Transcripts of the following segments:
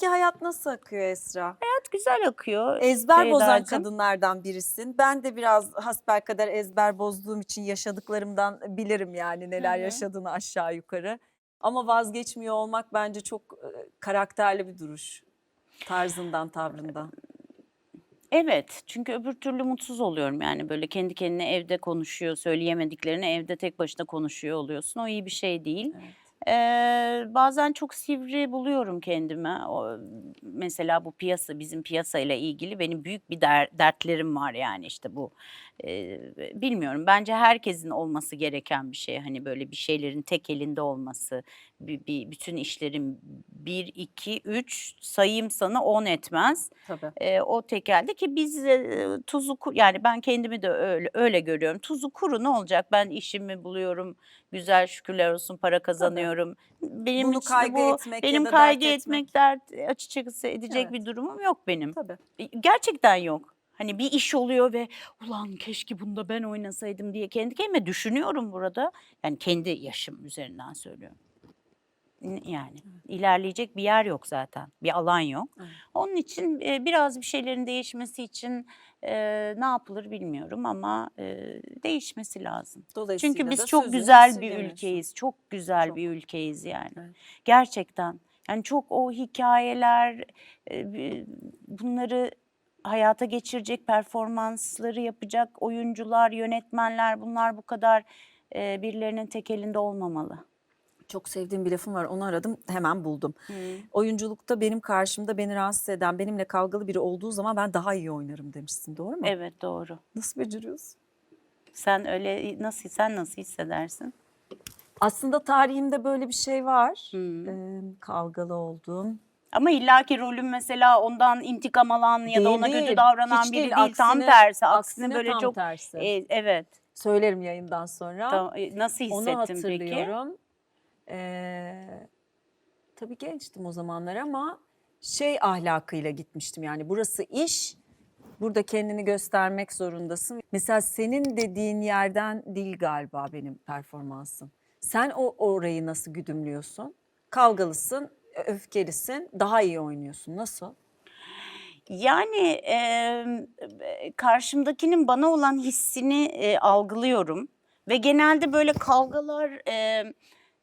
Peki hayat nasıl akıyor Esra? Hayat güzel akıyor. Ezber bozan Ceyda'cığım. kadınlardan birisin. Ben de biraz hasbelkader ezber bozduğum için yaşadıklarımdan bilirim yani neler Hı hı. yaşadığını aşağı yukarı. Ama vazgeçmiyor olmak bence çok e, karakterli bir duruş. Tarzından, tavrından. Evet çünkü öbür türlü mutsuz oluyorum yani böyle kendi kendine evde konuşuyor söyleyemediklerini evde tek başına konuşuyor oluyorsun o iyi bir şey değil. Evet. Ee, bazen çok sivri buluyorum kendimi. O, mesela bu piyasa bizim piyasayla ilgili benim büyük bir der- dertlerim var yani işte bu. Bilmiyorum bence herkesin olması gereken bir şey hani böyle bir şeylerin tek elinde olması. Bir, bir- bütün işlerin bir iki üç sayayım sana on etmez. Tabii. Ee, o tekelde ki biz e, tuzu ku- yani ben kendimi de öyle öyle görüyorum. Tuzu kuru ne olacak? Ben işimi buluyorum. Güzel şükürler olsun para kazanıyorum. Benim Bunu için kaygı bu etmek ya benim da kaygı dert etmek dert açıkçası edecek Evet. bir durumum yok benim. Tabii. E, Gerçekten yok. Hani bir iş oluyor ve ulan keşke bunda ben oynasaydım diye kendi kendime düşünüyorum burada. Yani kendi yaşım üzerinden söylüyorum. Yani ilerleyecek bir yer yok zaten. Bir alan yok. Evet. Onun için biraz bir şeylerin değişmesi için e, ne yapılır bilmiyorum ama e, değişmesi lazım. Dolayısıyla Çünkü biz çok güzel bir ülkeyiz. Çok güzel Çok. bir ülkeyiz yani. Evet. Gerçekten. Yani çok o hikayeler e, bunları hayata geçirecek performansları yapacak oyuncular, yönetmenler bunlar bu kadar e, birilerinin tek elinde olmamalı. Çok sevdiğim bir lafım var onu aradım hemen buldum. Oyunculukta benim karşımda beni rahatsız eden benimle kavgalı biri olduğu zaman ben daha iyi oynarım demişsin doğru mu? Evet doğru. Nasıl beceriyorsun? Sen öyle nasıl sen nasıl hissedersin? Aslında tarihimde böyle bir şey var. Hmm. Ee, kavgalı olduğum. Ama illaki rolün mesela ondan intikam alan ya da Değil, ona kötü davranan Hiç biri değil, değil. Tam aksine- tersi. Aksine, aksine böyle tam çok tersi. e, evet. Söylerim yayından sonra. Tam- e, nasıl Onu hissettin peki? hatırlıyorum. Ee, tabii gençtim o zamanlar ama şey ahlakıyla gitmiştim yani burası iş. Burada kendini göstermek zorundasın. Mesela senin dediğin yerden değil galiba benim performansım. Sen o orayı nasıl güdümlüyorsun? Kavgalısın, öfkelisin, daha iyi oynuyorsun. Nasıl? Yani eee, karşımdakinin bana olan hissini e, algılıyorum ve genelde böyle kavgalar e,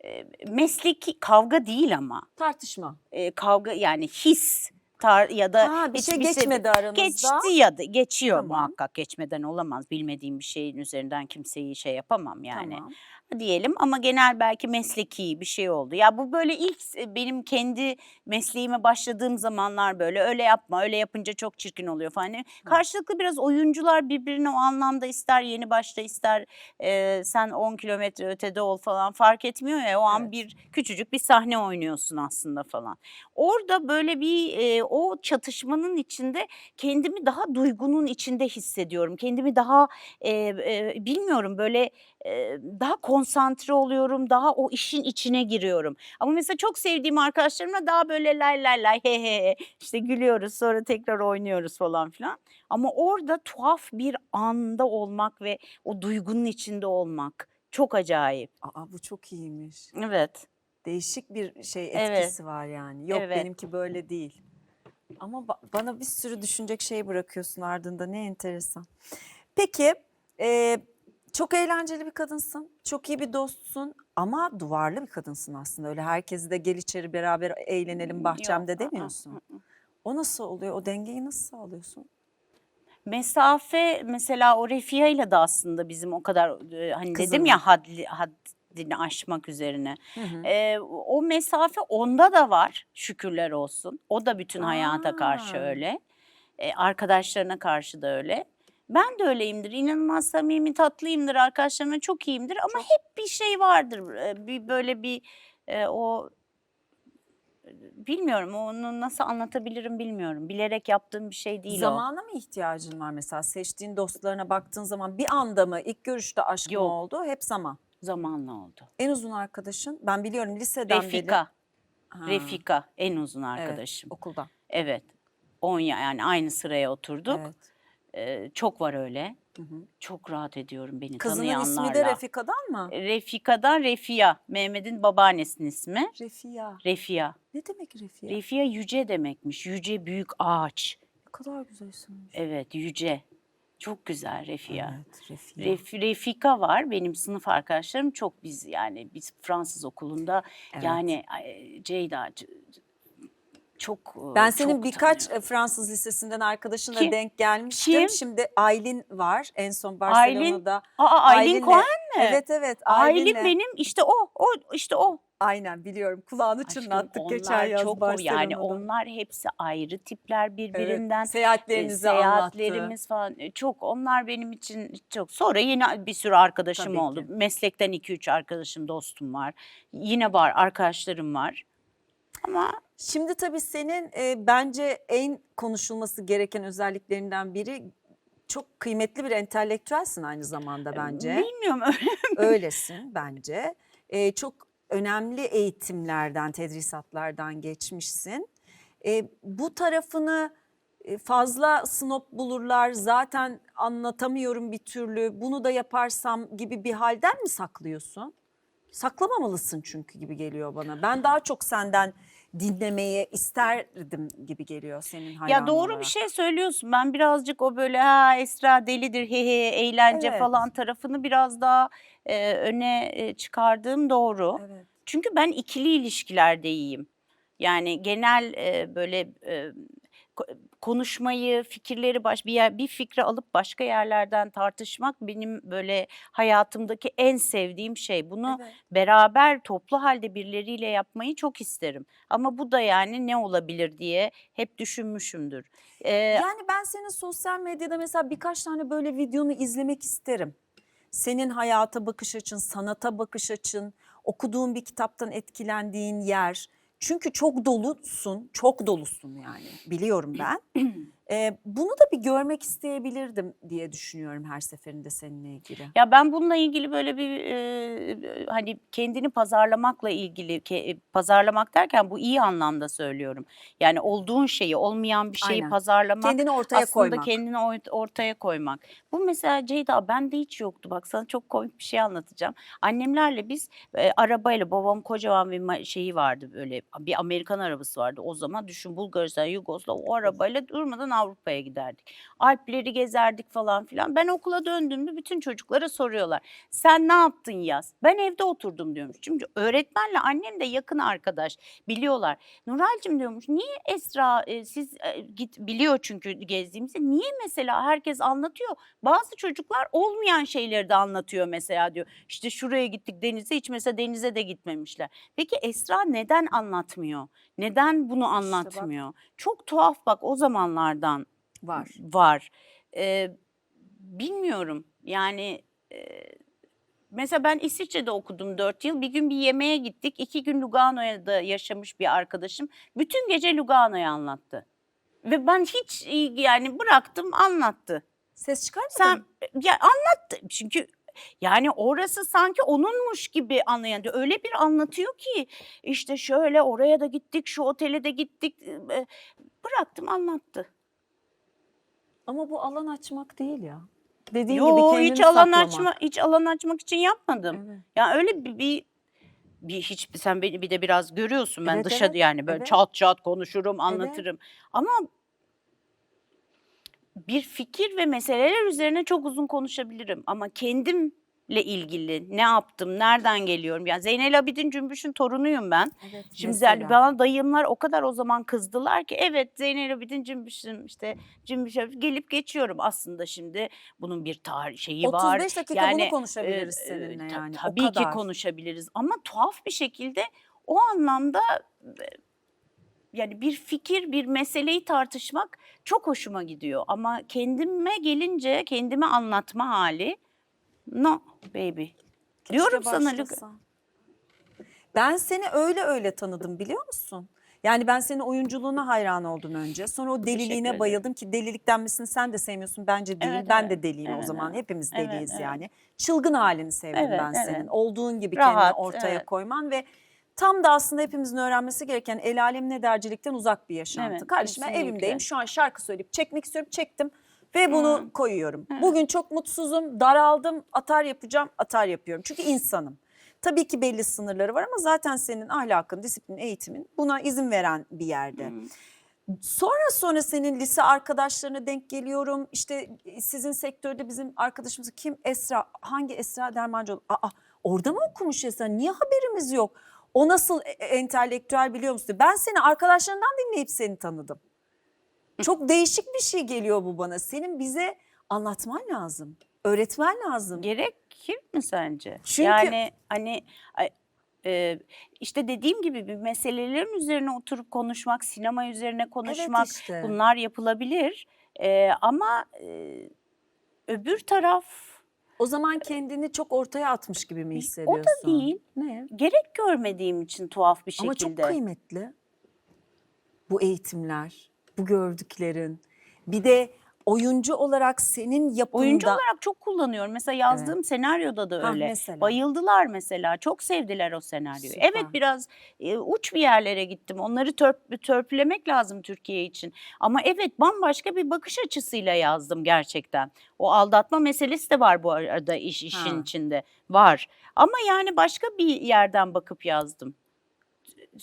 e, mesleki kavga değil ama Tartışma. e, kavga yani his tar ya da Ha, bir şey hiçbir geçmedi aranızda. Geçti ya da geçiyor Tamam. muhakkak geçmeden olamaz. Bilmediğim bir şeyin üzerinden kimseyi şey yapamam yani. Tamam. Diyelim ama genel belki mesleki bir şey oldu. Ya bu böyle ilk benim kendi mesleğime başladığım zamanlar böyle öyle yapma öyle yapınca çok çirkin oluyor falan. Hani Karşılıklı biraz oyuncular birbirini o anlamda ister yeni başta ister e, sen 10 kilometre ötede ol falan fark etmiyor ya o an Evet. bir küçücük bir sahne oynuyorsun aslında falan. Orada böyle bir e, o çatışmanın içinde kendimi daha duygunun içinde hissediyorum. Kendimi daha e, e, bilmiyorum böyle daha konsantre oluyorum, daha o işin içine giriyorum. Ama mesela çok sevdiğim arkadaşlarımla daha böyle lay lay lay he he he işte gülüyoruz sonra tekrar oynuyoruz falan filan. Ama orada tuhaf bir anda olmak ve o duygunun içinde olmak çok acayip. Aa bu çok iyiymiş. Evet. Değişik bir şey Evet. etkisi var yani. Yok Evet. benimki böyle değil. Ama ba- bana bir sürü düşünecek şey bırakıyorsun ardında ne enteresan. Peki e, çok eğlenceli bir kadınsın. Çok iyi bir dostsun ama duvarlı bir kadınsın aslında. Öyle herkesi de gel içeri beraber eğlenelim bahçemde Yok, aa, demiyorsun. O nasıl oluyor? O dengeyi nasıl sağlıyorsun? Mesafe mesela o Refia'yla da aslında bizim o kadar e, hani dedim Kızınla. ya haddi, haddini aşmak üzerine. Hı hı. Ee, o mesafe onda da var şükürler olsun. O da bütün hayata karşı Aa. öyle. Ee, arkadaşlarına karşı da öyle. Ben de öyleyimdir. İnanılmaz samimi, tatlıyımdır. Arkadaşlarıma çok iyiyimdir. Ama hep bir şey vardır. Ee, Bir böyle bir e, o bilmiyorum onu nasıl anlatabilirim bilmiyorum. Bilerek yaptığım bir şey değil o. Zamana mı ihtiyacın var mesela? Seçtiğin dostlarına baktığın zaman bir anda mı ilk görüşte aşk mı Yok. oldu? Hep zaman. Zamanla oldu. En uzun arkadaşın ben biliyorum liseden beri. Refika. Ha, Refika en uzun evet, arkadaşım. okulda. Evet. 10 ya yani aynı sıraya oturduk. Evet. Ee, çok var öyle. Hı hı. Çok rahat ediyorum beni Kızının tanıyanlarla. ismi de Refika'dan mı? Refika'dan Refia. Mehmet'in babaannesinin ismi. Refia. Refia. Ne demek Refia? Refia yüce demekmiş. Yüce büyük ağaç. ne kadar güzel isimmiş. Evet yüce. Çok güzel Refia. Evet, Refia. Ref- Refika var benim sınıf arkadaşlarım çok biz yani biz Fransız okulunda Evet. yani Ceyda çok e, Ben senin çok birkaç tanıyorum. e, Fransız lisesinden arkadaşınla Kim? denk gelmiştim. Kim? Şimdi Aylin var en son Aylin? Barcelona'da. Aa Aylin Aylin'le- Cohen mi? Evet evet Aylin Aylin'le. benim işte o o işte o. Aynen biliyorum kulağını Aşkım, çınlattık geçen onlar yaz çok o- Barcelona'da. yani onlar hepsi ayrı tipler birbirinden. Evet, seyahatlerinizi E, anlattı. seyahatlerimiz falan e, çok onlar benim için çok sonra yine bir sürü arkadaşım Tabii oldu. ki. Meslekten iki üç arkadaşım dostum var. Yine var arkadaşlarım var. Ama Şimdi tabii senin e, bence en konuşulması gereken özelliklerinden biri çok kıymetli bir entelektüelsin aynı zamanda bence. bilmiyorum Öylesin bence. E, çok önemli eğitimlerden, tedrisatlardan geçmişsin. E, bu tarafını e, fazla snop bulurlar, zaten anlatamıyorum bir türlü, bunu da yaparsam gibi bir halden mi saklıyorsun? Saklamamalısın çünkü gibi geliyor bana. Ben daha çok senden dinlemeyi isterdim gibi geliyor senin hayranın Ya doğru olarak. bir şey söylüyorsun. Ben birazcık o böyle ha Esra delidir he he eğlence Evet. falan tarafını biraz daha e, öne e, çıkardığım doğru. Evet. Çünkü ben ikili ilişkilerde iyiyim. Yani genel e, böyle e, konuşmayı, fikirleri baş bir yer bir fikri alıp başka yerlerden tartışmak benim böyle hayatımdaki en sevdiğim şey. Bunu evet. beraber toplu halde birileriyle yapmayı çok isterim. Ama bu da yani ne olabilir diye hep düşünmüşümdür. Ee, Yani ben senin sosyal medyada mesela birkaç tane böyle videonu izlemek isterim. Senin hayata bakış açın, sanata bakış açın, okuduğun bir kitaptan etkilendiğin yer. Çünkü çok dolusun, çok dolusun yani biliyorum ben. Ee, bunu da bir görmek isteyebilirdim diye düşünüyorum her seferinde seninle ilgili. Ya ben bununla ilgili böyle bir e, hani kendini pazarlamakla ilgili ke- pazarlamak derken bu iyi anlamda söylüyorum. Yani olduğun şeyi olmayan bir şeyi Aynen. pazarlamak Kendini ortaya aslında koymak. kendini ort- ortaya koymak. Bu mesela Ceyda bende hiç yoktu. Bak sana çok komik bir şey anlatacağım. Annemlerle biz e, arabayla babam kocaman bir şeyi vardı böyle bir Amerikan arabası vardı. O zaman düşün Bulgaristan, Yugoslav o arabayla durmadan Avrupa'ya giderdik. Alpleri gezerdik falan filan. Ben okula döndüğümde bütün çocuklara soruyorlar. Sen ne yaptın yaz? Ben evde oturdum diyormuş. Çünkü öğretmenle annem de yakın arkadaş biliyorlar. Nuralcığım diyormuş niye Esra e, siz e, git biliyor çünkü gezdiğimizi niye mesela herkes anlatıyor. Bazı çocuklar olmayan şeyleri de anlatıyor mesela diyor. İşte şuraya gittik denize hiç mesela denize de gitmemişler. Peki Esra neden anlatmıyor? Neden bunu anlatmıyor? Çok tuhaf bak o zamanlardan Var. var. Ee, bilmiyorum yani e, mesela ben İsviçre'de okudum 4 yıl. Bir gün bir yemeğe gittik. iki gün Lugano'da yaşamış bir arkadaşım. Bütün gece Lugano'yu anlattı. Ve ben hiç yani bıraktım anlattı. Ses çıkarmadın Sen mı? ya anlattı çünkü yani orası sanki onunmuş gibi anlayan öyle bir anlatıyor ki işte şöyle oraya da gittik şu otele de gittik bıraktım anlattı. Ama bu alan açmak değil ya. Dediğin Yo gibi kendini hiç alan saklamak. açma hiç alan açmak için yapmadım. Evet. Ya öyle bir, bir bir hiç sen beni bir de biraz görüyorsun ben Evet, dışa evet, yani böyle evet. çat çat konuşurum anlatırım. Ama bir fikir ve meseleler üzerine çok uzun konuşabilirim ama kendimle ilgili ne yaptım, nereden geliyorum? Yani Zeynel Abidin Cümbüş'ün torunuyum ben. Evet, Şimdi mesela. yani bana dayımlar o kadar o zaman kızdılar ki evet Zeynel Abidin Cümbüş'üm işte Cümbüş gelip geçiyorum aslında şimdi bunun bir tarih şeyi var. 35 dakika bunu konuşabiliriz e, seninle ta- yani. Tabii ki konuşabiliriz ama tuhaf bir şekilde o anlamda e, yani bir fikir, bir meseleyi tartışmak çok hoşuma gidiyor. Ama kendime gelince kendime anlatma hali no baby. Keşke Diyorum sana Lüga- başlasan. Ben seni öyle öyle tanıdım biliyor musun? Yani ben senin oyunculuğuna hayran oldum önce. Sonra o Teşekkür deliliğine ederim. bayıldım ki delilik denmesini sen de sevmiyorsun bence değil. Evet, ben evet. de deliyim o Evet, zaman. evet. Hepimiz Evet, deliyiz evet. yani. Çılgın halini sevdim Evet, ben senin. evet. Olduğun gibi Rahat, kendini ortaya evet. koyman ve tam da aslında hepimizin öğrenmesi gereken el alem ne dercilikten uzak bir yaşantı. Evet, Kardeşim ben kesinlikle. evimdeyim şu an şarkı söyleyip çekmek istiyorum çektim. Ve bunu Hı. koyuyorum. Bugün çok mutsuzum, daraldım, atar yapacağım, atar yapıyorum. Çünkü insanım. Tabii ki belli sınırları var ama zaten senin ahlakın, disiplin, eğitimin buna izin veren bir yerde. Sonra sonra senin lise arkadaşlarına denk geliyorum. İşte sizin sektörde bizim arkadaşımız kim? Esra. Hangi Esra Dermancıoğlu? Aa orada mı okumuş Esra? Niye haberimiz yok? O nasıl e- e- entelektüel biliyor musun? Ben seni arkadaşlarından dinleyip seni tanıdım. Çok değişik bir şey geliyor bu bana. Senin bize anlatman lazım. Öğretmen lazım. Gerekir mi sence? Çünkü- Yani hani e, işte dediğim gibi bir meselelerin üzerine oturup konuşmak, sinema üzerine konuşmak işte. bunlar yapılabilir. E, ama e, öbür taraf O zaman kendini çok ortaya atmış gibi mi o hissediyorsun? da değil. Ne? Gerek görmediğim için tuhaf bir şekilde. Ama çok kıymetli bu eğitimler, bu gördüklerin. Bir de oyuncu olarak senin yapında... Oyuncu olarak çok kullanıyorum. Mesela yazdığım senaryoda da Ha, öyle. mesela. Bayıldılar mesela. Çok sevdiler o senaryoyu. Süper. Evet biraz e, uç bir yerlere gittim. Onları törp, törpülemek lazım Türkiye için. Ama evet bambaşka bir bakış açısıyla yazdım gerçekten. O aldatma meselesi de var bu arada iş işin Ha. içinde. Var. Ama yani başka bir yerden bakıp yazdım.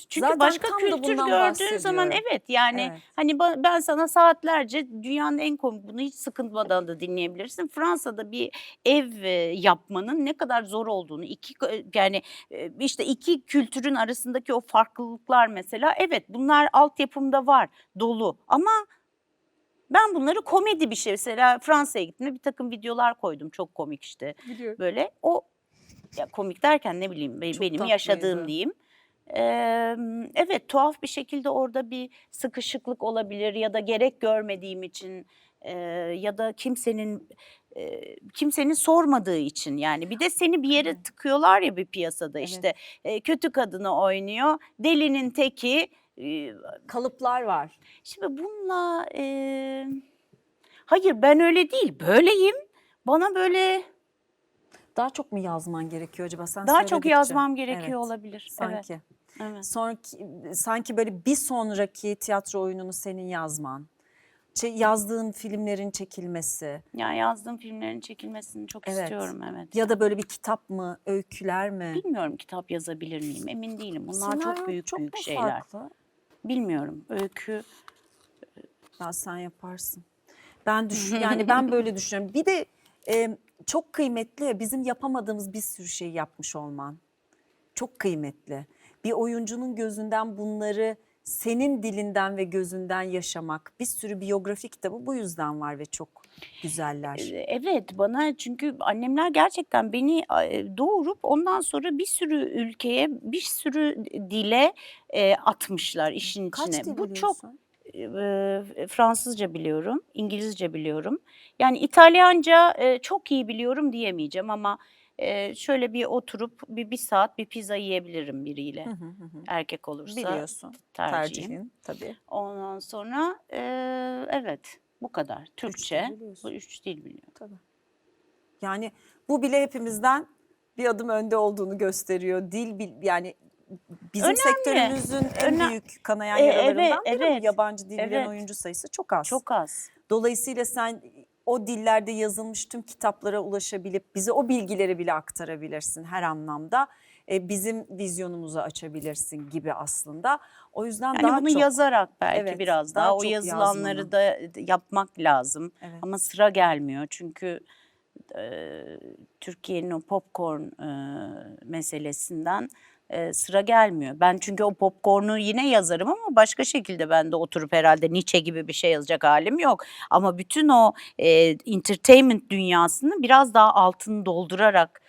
Çünkü Zaten başka kültür gördüğün zaman evet yani Evet. hani ben sana saatlerce dünyanın en komik bunu hiç sıkılmadan da dinleyebilirsin. Fransa'da bir ev e, yapmanın ne kadar zor olduğunu iki yani e, işte iki kültürün arasındaki o farklılıklar mesela evet bunlar altyapımda var dolu ama ben bunları komedi bir şey mesela Fransa'ya gittiğimde bir takım videolar koydum çok komik işte böyle o ya komik derken ne bileyim Çok benim tatlıydı. yaşadığım diyeyim. Eee, evet tuhaf bir şekilde orada bir sıkışıklık olabilir ya da gerek görmediğim için eee, ya da kimsenin eee, kimsenin sormadığı için yani bir de seni bir yere tıkıyorlar ya bir piyasada Evet. işte eee, kötü kadını oynuyor delinin teki eee, Kalıplar var. Şimdi bununla eee, hayır ben öyle değil böyleyim bana böyle Daha çok mu yazman gerekiyor acaba? Sen daha çok yazmam gerekiyor Evet, olabilir. Evet, Sanki. evet. Sonraki, sanki böyle bir sonraki tiyatro oyununu senin yazman. Yazdığın filmlerin çekilmesi. Ya yazdığım filmlerin çekilmesini çok Evet. istiyorum evet. Ya da böyle bir kitap mı, öyküler mi? Bilmiyorum kitap yazabilir miyim emin değilim. Bunlar Senaryo çok büyük çok büyük şeyler. farklı? Bilmiyorum öykü Ya sen yaparsın. Ben düşün yani ben böyle düşünüyorum. Bir de e, çok kıymetli bizim yapamadığımız bir sürü şey yapmış olman. Çok kıymetli. Bir oyuncunun gözünden bunları senin dilinden ve gözünden yaşamak. Bir sürü biyografi kitabı bu yüzden var ve çok güzeller. Ee, Evet bana çünkü annemler gerçekten beni e, doğurup ondan sonra bir sürü ülkeye bir sürü dile e, atmışlar işin Kaç içine. dil Bu çok biliyorsun? E, Fransızca biliyorum, İngilizce biliyorum. Yani İtalyanca e, çok iyi biliyorum diyemeyeceğim ama e, şöyle bir oturup bir, bir saat bir pizza yiyebilirim biriyle. Hı hı hı. Erkek olursa Biliyorsun. tercihim. Tercihin tabii. Ondan sonra e, evet bu kadar. Türkçe. Bu biliyorsun. üç dil biliyorum. Tabii. Yani bu bile hepimizden bir adım önde olduğunu gösteriyor. Dil yani bizim Önemli. sektörümüzün en Öne- büyük kanayan E, yaralarından evet, biri evet. Yabancı dil bilen Evet. oyuncu sayısı çok az. Çok az. Dolayısıyla sen o dillerde yazılmış tüm kitaplara ulaşabilip bize o bilgileri bile aktarabilirsin her anlamda. E, bizim vizyonumuzu açabilirsin gibi aslında. O yüzden Yani daha bunu çok yazarak belki Evet, biraz daha daha, o yazılanları yazmanı. da yapmak lazım. Evet. Ama sıra gelmiyor çünkü e, Türkiye'nin o popcorn e, meselesinden e, sıra gelmiyor. Ben çünkü o popcorn'u yine yazarım ama başka şekilde ben de oturup herhalde Nietzsche gibi bir şey yazacak halim yok. Ama bütün o e, entertainment dünyasını biraz daha altını doldurarak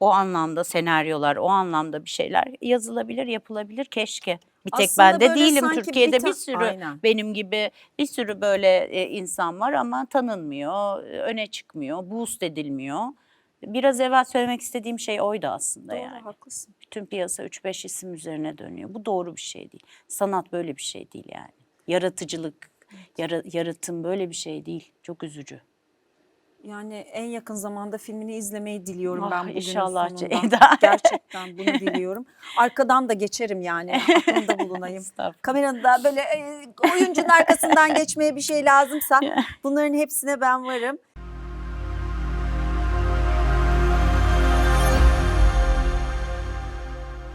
o anlamda senaryolar, o anlamda bir şeyler yazılabilir, yapılabilir keşke. Bir tek Aslında ben de değilim. bir Türkiye'de bir, ta- sürü Aynen. benim gibi bir sürü böyle e, insan var ama tanınmıyor, öne çıkmıyor, boost edilmiyor. Biraz evvel söylemek istediğim şey oydu aslında Doğru, yani. haklısın. Bütün piyasa 3-5 isim üzerine dönüyor. Bu doğru bir şey değil. Sanat böyle bir şey değil yani. Yaratıcılık, yara- yaratım böyle bir şey değil. Çok üzücü. yani en yakın zamanda filmini izlemeyi diliyorum Ah, ben bugünün inşallah sonunda. Ceyda. Gerçekten bunu diliyorum. Arkadan da geçerim yani. Aklımda bulunayım. Kameranın da böyle e, oyuncunun arkasından geçmeye bir şey lazımsa bunların hepsine ben varım.